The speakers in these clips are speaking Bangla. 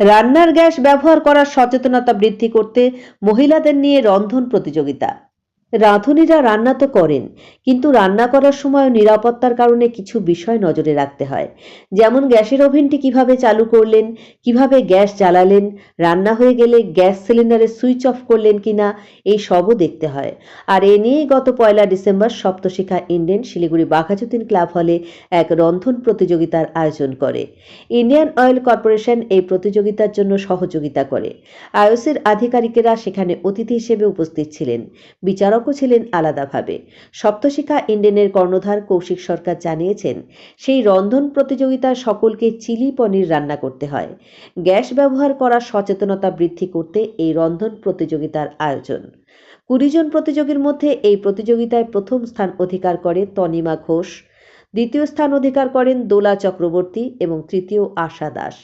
রান্নার গ্যাস ব্যবহার করার সচেতনতা বৃদ্ধি করতে মহিলাদের নিয়ে রন্ধন প্রতিযোগিতা। রাঁধুনিরা রান্না তো করেন, কিন্তু রান্না করার সময় নিরাপত্তার কারণে কিছু বিষয় নজরে রাখতে হয়। যেমন গ্যাসের ওভেনটি কীভাবে চালু করলেন, কীভাবে গ্যাস জ্বালালেন, রান্না হয়ে গেলে গ্যাস সিলিন্ডারের সুইচ অফ করলেন কিনা, এই সবও দেখতে হয়। আর এ নিয়েই গত পয়লা December Saptashikha Indian Siliguri Baghajatin club হলে এক রন্ধন প্রতিযোগিতার আয়োজন করে। ইন্ডিয়ান অয়েল কর্পোরেশন এই প্রতিযোগিতার জন্য সহযোগিতা করে। আয়োসের আধিকারিকেরা সেখানে অতিথি হিসেবে উপস্থিত ছিলেন। বিচারকও ছিলেন আলাদাভাবে। সপ্তশিখা ইন্ডেনের কর্ণধার কৌশিক সরকার জানিয়েছেন, সেই রন্ধন প্রতিযোগিতা সকলকে চিলি পনির রান্না করতে হয়। গ্যাস ব্যবহার করার সচেতনতা বৃদ্ধি করতে এই রন্ধন প্রতিযোগিতার আয়োজন। কুড়ি জন প্রতিযোগীর মধ্যে এই প্রতিযোগিতায় প্রথম স্থান অধিকার করে তনিমা ঘোষ দ্বিতীয় স্থান অধিকার করেন দোলা চক্রবর্তী এবং তৃতীয় আশা দাস।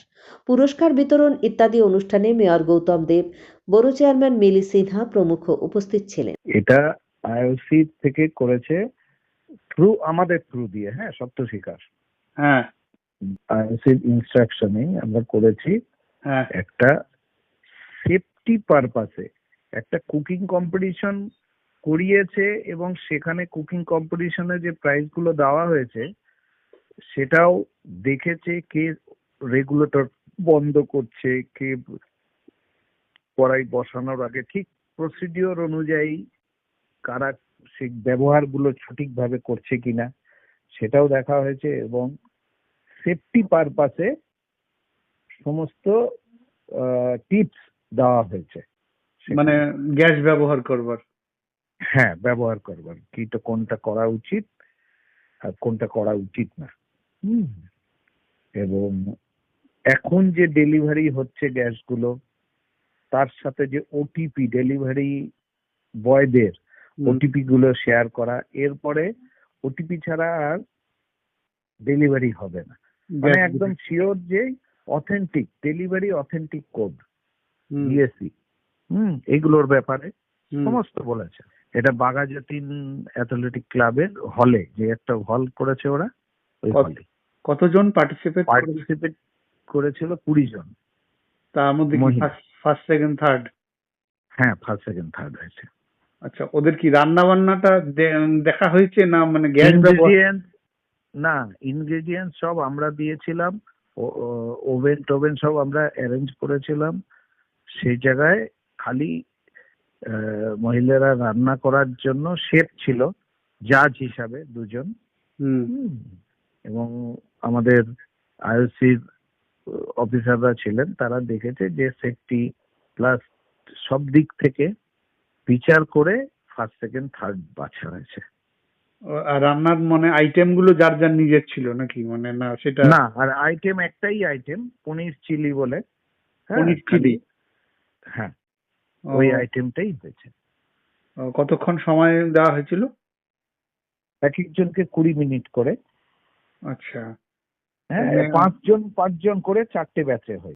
পুরস্কার বিতরণ ইত্যাদি অনুষ্ঠানে মেয়র গৌতম দেব বড় চেয়ারম্যান মিলি সিনহা প্রমুখ উপস্থিত ছিলেন। এটা আইওসি থেকে করেছে থ্রু আমাদের থ্রু দিয়ে হ্যাঁ সপ্তশিকার হ্যাঁ। আইওসির ইনস্ট্রাকশনে আমরা করেছি হ্যাঁ। একটা সেফটি পারপাসে একটা কুকিং কম্পিটিশন করিয়েছে এবং সেখানে কুকিং কম্পিটিশনে যে প্রাইজগুলো দেওয়া হয়েছে, সেটাও দেখেছে কে রেগুলেটর বন্ধ করছে, কে কড়াই বসানোর আগে ঠিক প্রসিডিওর অনুযায়ী কারা সেই ব্যবহারগুলো সঠিকভাবে করছে কিনা, সেটাও দেখা হয়েছে এবং সেফটি পারপাসে সমস্ত টিপস দেওয়া হয়েছে। মানে গ্যাস ব্যবহার করবার। হ্যাঁ ব্যবহার করবার কিটা কোনটা করা উচিত আর কোনটা করা উচিত না। হুম। এবং এখন যে ডেলিভারি হচ্ছে গ্যাসগুলো তার সাথে যে ওটিপি ডেলিভারি বয়দের ওটিপি গুলো শেয়ার করা এরপরে ওটিপি ছাড়া আর ডেলিভারি হবে না। মানে একদম শিওর যে অথেন্টিক ডেলিভারি অথেন্টিক কোড হুম, ডিএসসি হুম এগুলোর ব্যাপারে সমস্ত বলেছে এটা বাগাজতিন অ্যাথলেটিক ক্লাবের হলে যে একটা হল করেছে ওরা ওই হলে। কতজন পার্টিসিপেট পার্টিসিপেট করেছিল কুড়ি জন তার মধ্যে ফার্স্ট সেকেন্ড থার্ড হ্যাঁ ফার্স্ট সেকেন্ড থার্ড হয়েছে। আচ্ছা ওদের কি রান্না বান্নাটা দেখা হয়েছে না মানে গ্যাস না ইনগ্রেডিয়েন্ট সব আমরা দিয়েছিলাম। ওভেন টোভেন সব আমরা অ্যারেঞ্জ করেছিলাম। সেই জায়গায় খালি মহিলারা রান্না করার জন্য শেফ ছিল জাজ হিসাবে দুজন। এবং আমাদের আইওসির অফিসাররা ছিলেন তারা দেখেছে যে সেফটি প্লাস সব দিক থেকে বিচার করে ফার্স্ট সেকেন্ড থার্ড বাছা হয়েছে। আর রান্নার মানে আইটেমগুলো যার যার নিজের ছিল নাকি? মানে না সেটা না আর আইটেম একটাই আইটেম পনির চিলি বলে। হ্যাঁ, পনির চিলি হ্যাঁ। ওই আইটেমটাই হয়েছে কতক্ষণ সময় দেওয়া হয়েছিল? এক একজনকে কুড়ি মিনিট করে। আচ্ছা। হ্যাঁ পাঁচজন পাঁচজন করে চারটে ব্যাচে হয়